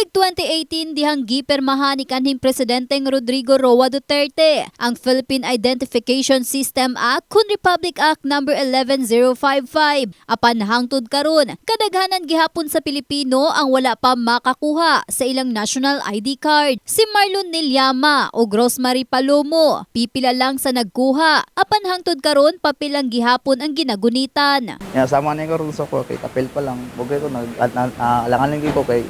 Tuig 2018 dihang gipermahan ni kanhing presidenteng Rodrigo Roa Duterte ang Philippine Identification System Act kun Republic Act No. 11055. Apan hangtod karon, kadaghanan gihapon sa Pilipino ang wala pa makakuha sa ilang national ID card. Si Marlon Nilyama o Rosemary Palomo, pipila lang sa nagkuha. Apan hangtod karon papilang gihapon ang ginagunitan. Yan, sama niya ko sa ko, kay kapel pa lang. Bugay ko, nag, alangan lang ko kay,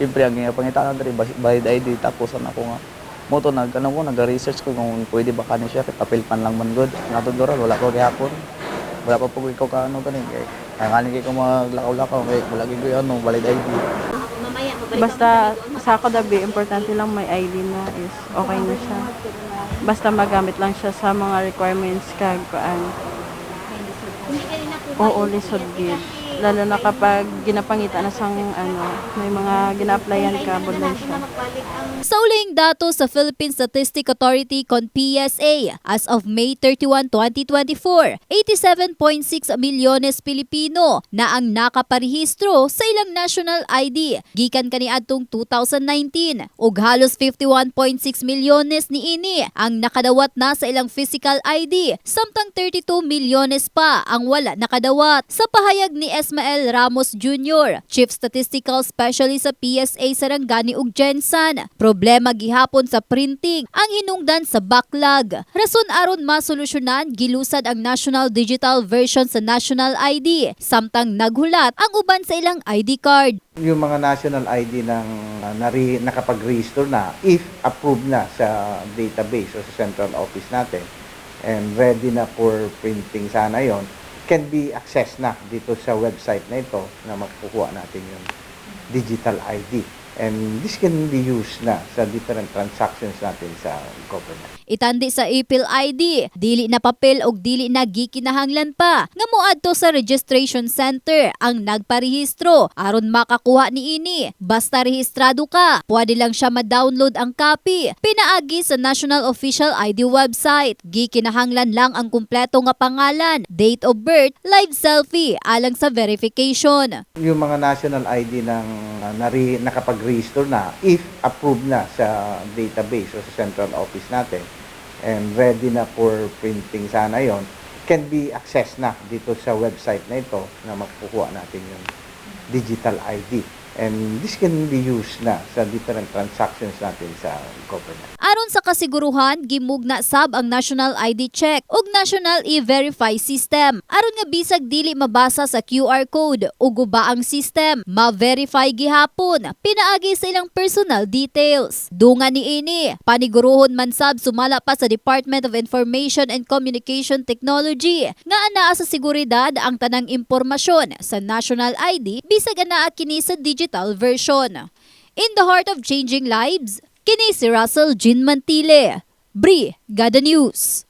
siyempre, ang pangitaan na rin, bayad ID, tapos ano ko nga, moto, nag, ano ko, nag-research ko kung pwede ba kanin siya, kay kapel pan lang man good. Natod ko rin, wala ko gihapon. Wala pa po ikaw ka ano kanin, kay, alangan lang ko maglakaw-lakaw, kay, wala ko ano, valid ID. Basta sa ako dabi, importante lang may ID na is okay na siya. Basta magamit lang siya sa mga requirements kag kuan. Oo, lisod gid. Lalo na kapag ginapangita na sang ano, may mga gina-applyan ka siya. Sa uling dato sa Philippine Statistic Authority kon PSA, as of May 31, 2024, 87.6 milyones Pilipino na ang nakaparehistro sa ilang national ID gikan kaniadtong 2019 ug halos 51.6 milyones niini ang nakadawat na sa ilang physical ID samtang 32 milyones pa ang wala nakadawat. Sa pahayag ni Esmael Ramos Jr., Chief Statistical Specialist sa PSA Sarangani ug problema gihapon sa printing ang hinungdan sa backlog. Rason aron masolusyonan gilusad ang national digital version sa national ID samtang naghulat ang uban sa ilang ID card. yung mga national ID ng uh, nari, nakapag-register na if approved na sa database o sa central office natin and ready na for printing sana yon can be accessed na dito sa website na ito na makukuha natin yung digital ID and this can be used na sa different transactions natin sa government. Itandi sa Apple ID, dili na papel og dili na gikinahanglan pa nga moadto sa registration center ang nagparehistro aron makakuha niini. Basta rehistrado ka, pwede lang siya ma-download ang copy. Pinaagi sa National Official ID website. Gikinahanglan lang ang kumpleto nga pangalan, date of birth, live selfie alang sa verification. yung mga national ID ng uh, nari, nakapag-register na if approved na sa database o sa central office natin and ready na for printing sana yon can be accessed na dito sa website na ito na makukuha natin yung digital ID and this can be used na sa different transactions natin sa government. Aron sa kasiguruhan, gimugna sab ang National ID Check ug National E-Verify System. Aron nga bisag dili mabasa sa QR code ug guba ang system, ma-verify gihapon pinaagi sa ilang personal details. Dunga ni ini, paniguruhon man sab sumala pa sa Department of Information and Communication Technology nga anaa sa seguridad ang tanang impormasyon sa National ID bisag anaa kini sa digital version. In the heart of changing lives, kini si Russell Jean Mantile. Bri, Gada News.